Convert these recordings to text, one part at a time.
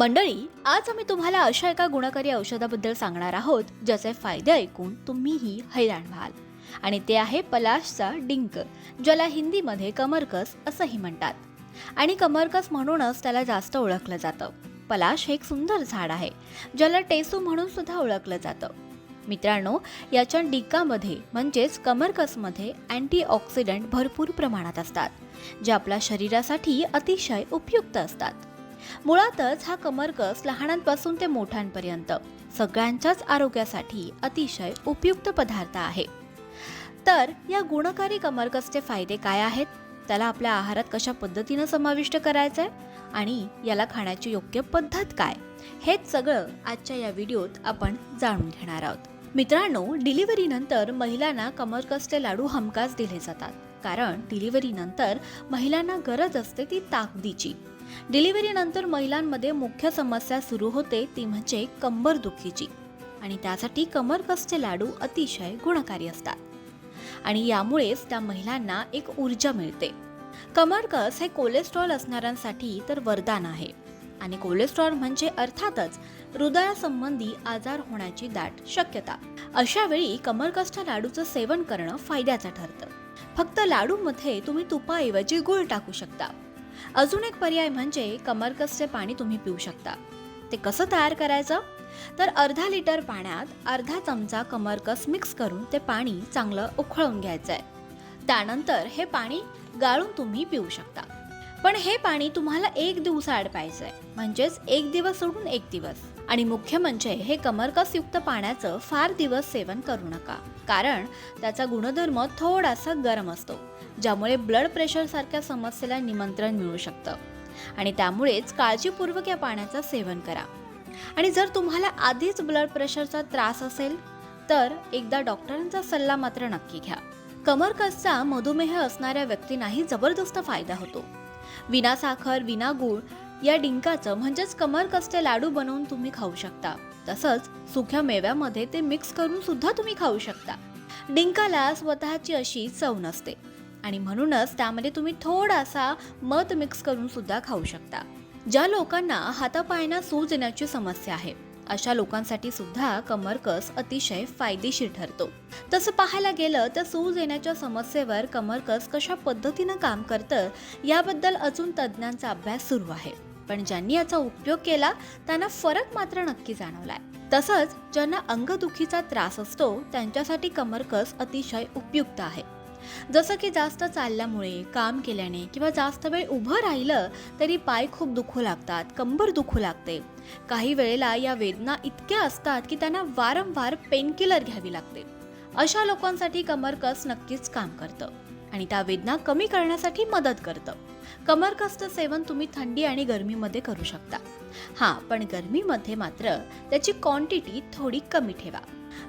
मंडळी आज आम्ही तुम्हाला अशा एका गुणकारी औषधाबद्दल सांगणार आहोत ज्याचे फायदे ऐकून तुम्हीही हैराण व्हाल. आणि ते आहे पलाशचा डिंक ज्याला हिंदीमध्ये कमरकस असंही म्हणतात. आणि कमरकस म्हणूनच त्याला जास्त ओळखलं जातं. पलाश हे एक सुंदर झाड आहे ज्याला टेसू म्हणून सुद्धा ओळखलं जातं. मित्रांनो याच्या डिकामध्ये म्हणजेच कमरकसमध्ये अँटीऑक्सिडंट भरपूर प्रमाणात असतात जे आपल्या शरीरासाठी अतिशय उपयुक्त असतात. मुळातच हा कमरकस लहानांपासून ते मोठ्यांपर्यंत सगळ्यांच्याच आरोग्यासाठी अतिशय उपयुक्त पदार्थ आहे. तर या गुणकारी कमरकसचे फायदे काय आहेत? त्याला आपल्या आहारात कशा पद्धतीनं समाविष्ट करायचंय? आणि याला खाण्याची योग्य पद्धत काय? हेच सगळं आजच्या या व्हिडिओत आपण जाणून घेणार आहोत. मित्रांनो डिलिव्हरीनंतर महिलांना कमरकसचे लाडू हमखास दिले जातात. कारण डिलिव्हरीनंतर महिलांना गरज असते ती ताकदीची. डिलिव्हरीनंतर महिलांमध्ये मुख्य समस्या सुरू होते ती म्हणजे कंबर दुखीची. आणि त्यासाठी कमरकसचे लाडू अतिशय गुणकारी असतात. आणि यामुळेच त्या महिलांना एक ऊर्जा मिळते. कमरकस हे कोलेस्ट्रॉल असणाऱ्यांसाठी तर वरदान आहे. आणि कोलेस्ट्रॉल म्हणजे अर्थातच हृदयासंबंधी आजार होण्याची दाट शक्यता. अशा वेळी कमरकसच्या लाडूचं सेवन करणं फायद्याचं ठरतं. फक्त लाडूमध्ये तुम्ही तुपाऐवजी गुळ टाकू शकता. अजून एक पर्याय म्हणजे कमरकसचे पाणी तुम्ही पिऊ शकता. ते कसं तयार करायचं? तर अर्धा लिटर पाण्यात अर्धा चमचा कमरकस मिक्स करून ते पाणी चांगलं उखळून घ्यायचं आहे त्यानंतर हे पाणी गाळून तुम्ही पिऊ शकता. पण हे पाणी तुम्हाला एक दिवसाआड प्यायचं आहे म्हणजेच एक दिवस सोडून एक दिवस. आणि मुख्य म्हणजे हे कमरकसयुक्त पाण्याचं फार दिवस सेवन करू नका. कारण त्याचा गुणधर्म थोडासा गरम असतो ज्यामुळे ब्लड प्रेशर सारख्या समस्येला निमंत्रण मिळू शकतं. आणि त्यामुळेच काळजीपूर्वक या पाण्याचं सेवन करा. आणि जर तुम्हाला आधीच ब्लड प्रेशरचा त्रास असेल तर एकदा डॉक्टरांचा सल्ला मात्र नक्की घ्या. कमरकसचा मधुमेह असणाऱ्या व्यक्तींनाही जबरदस्त फायदा होतो. विना साखर विना गूळ या डिंकाचं म्हणजेच कमरकसचे लाडू बनवून तुम्ही खाऊ शकता. तसंच सुक्या मेव्यामध्ये ते मिक्स करून सुद्धा तुम्ही खाऊ शकता. डिंकाला स्वतःची अशी चव नसते. आणि म्हणूनच त्यामध्ये तुम्ही थोडासा मध मिक्स करून सुद्धा खाऊ शकता. ज्या लोकांना हातापायांना सूज येण्याची समस्या आहे अशा लोकांसाठी सुद्धा कमरकस अतिशय फायदेशीर ठरतो. तसं पाहायला गेलं तर सूज येण्याच्या समस्येवर कमरकस कशा पद्धतीनं काम करतं याबद्दल अजून तज्ज्ञांचा अभ्यास सुरू आहे. पण ज्यांनी याचा उपयोग केला त्यांना फरक मात्र नक्की जाणवलाय. तसंच ज्यांना अंगदुखीचा त्रास असतो त्यांच्यासाठी कमरकस अतिशय उपयुक्त आहे. जसं की जास्त चालल्यामुळे काम केल्याने किंवा जास्त वेळ उभं राहिलं तरी पाय खूप दुखू लागतात कंबर दुखू लागते. काही वेळेला या वेदना इतक्या असतात की त्यांना वारंवार पेनकिलर घ्यावी लागते. अशा लोकांसाठी कमरकस नक्कीच काम करतं. आणि त्या वेदना कमी करण्यासाठी मदत करतं. कमरकसचं सेवन तुम्ही थंडी आणि गरमीमध्ये करू शकता. हां पण गरमीमध्ये मात्र त्याची क्वांटिटी थोडी कमी ठेवा.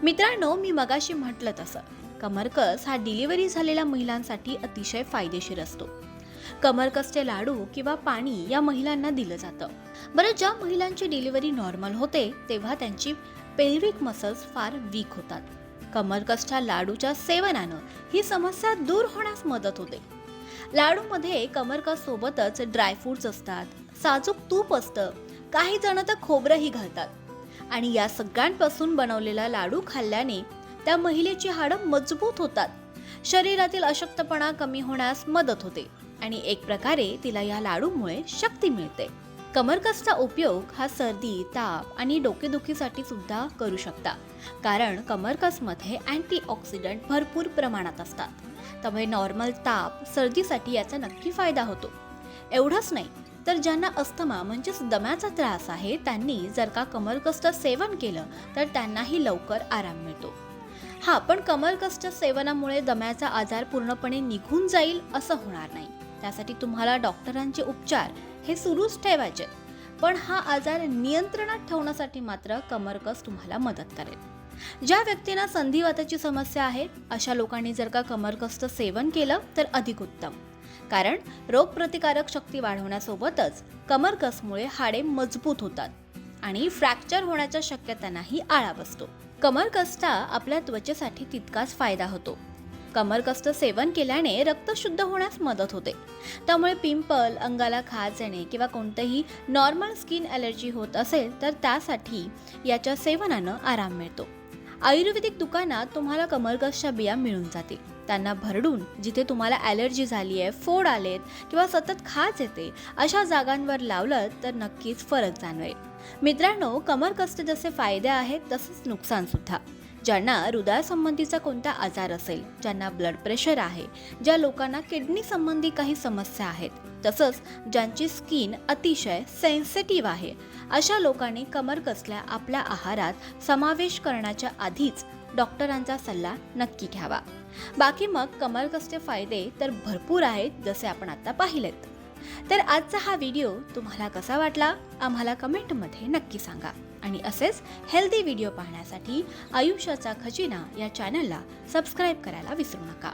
मित्रांनो मी मगाशी म्हटलं तसं. कमरकस हा डिलिव्हरी झालेल्या महिलांसाठी अतिशय फायदेशीर असतो. कमरकसचे लाडू किंवा पाणी या महिलांना दिलं जातं. बरं ज्या महिलांची डिलिव्हरी नॉर्मल होते तेव्हा त्यांची पेल्विक मसल्स फार वीक होतात. कमरकसच्या लाडूच्या सेवनानं ही समस्या दूर होण्यास मदत होते. लाडूमध्ये कमरकस सोबतच ड्रायफ्रुट्स असतात साजूक तूप असतं काही जण तर खोबरंही घालतात. आणि या सगळ्यांपासून बनवलेला लाडू खाल्ल्याने त्या महिलेची हाडं मजबूत होतात. शरीरातील अशक्तपणा कमी होण्यास मदत होते आणि एक प्रकारे तिला या लाडूमुळे शक्ती मिळते. कमरकसचा उपयोग हा सर्दी ताप आणि डोकेदुखीसाठी सुद्धा करू शकता. कारण कमरकसमध्ये अँटीऑक्सिडंट भरपूर प्रमाणात असतात. त्यामुळे नॉर्मल ताप सर्दीसाठी याचा नक्की फायदा होतो. एवढंच नाही तर ज्यांना अस्थमा म्हणजेच दम्याचा त्रास आहे त्यांनी जर का कमरकसचं सेवन केलं तर त्यांनाही लवकर आराम मिळतो. हा पण कमरकसच्या सेवनामुळे दम्याचा आजार पूर्णपणे निघून जाईल असं होणार नाही. त्यासाठी तुम्हाला डॉक्टरांचे उपचार हे सुरूच ठेवायचे. पण हा आजार नियंत्रणात ठेवण्यासाठी मात्र कमरकस तुम्हाला मदत करेल. ज्या व्यक्तींना संधिवाताची समस्या आहे अशा लोकांनी जर का कमरकसचं सेवन केलं तर अधिक उत्तम. कारण रोगप्रतिकारक शक्ती वाढवण्यासोबतच कमरकसमुळे हाडे मजबूत होतात आणि फ्रॅक्चर होण्याच्या शक्यतांनाही आळा बसतो. कमरकसचा आपल्या त्वचेसाठी तितकाच फायदा होतो. कमरकस्त सेवन केल्याने रक्त शुद्ध होण्यास मदत होते. त्यामुळे पिंपल अंगाला खाज येणे किंवा कोणतंही नॉर्मल स्किन ॲलर्जी होत असेल तर त्यासाठी याच्या सेवनानं आराम मिळतो. आयुर्वेदिक दुकानात तुम्हाला कमरकसच्या बिया मिळून जातील. त्यांना भरडून जिथे तुम्हाला ॲलर्जी झाली आहे फोड आलेत किंवा सतत खाज येते अशा जागांवर लावलं तर नक्कीच फरक जाणवेल. मित्रांनो कमरकसचे जसे फायदे आहेत तसेच नुकसानसुद्धा ज्यांना हृदयासंबंधीचा कोणता आजार असेल ज्यांना ब्लड प्रेशर आहे ज्या लोकांना किडनी संबंधी काही समस्या आहेत तसंच ज्यांची स्किन अतिशय सेन्सिटिव्ह आहे अशा लोकांनी कमर कसल्या आपल्या आहारात समावेश करण्याच्या आधीच डॉक्टरांचा सल्ला नक्की घ्यावा. बाकी मग कमरकसचे फायदे तर भरपूर आहेत जसे आपण आता पाहिलेत. तर आजचा हा व्हिडिओ तुम्हाला कसा वाटला? आम्हाला कमेंटमध्ये नक्की सांगा. आणि असेच हेल्दी व्हिडिओ पाहण्यासाठी आयुष्याचा खजिना या चॅनलला सबस्क्राईब करायला विसरू नका.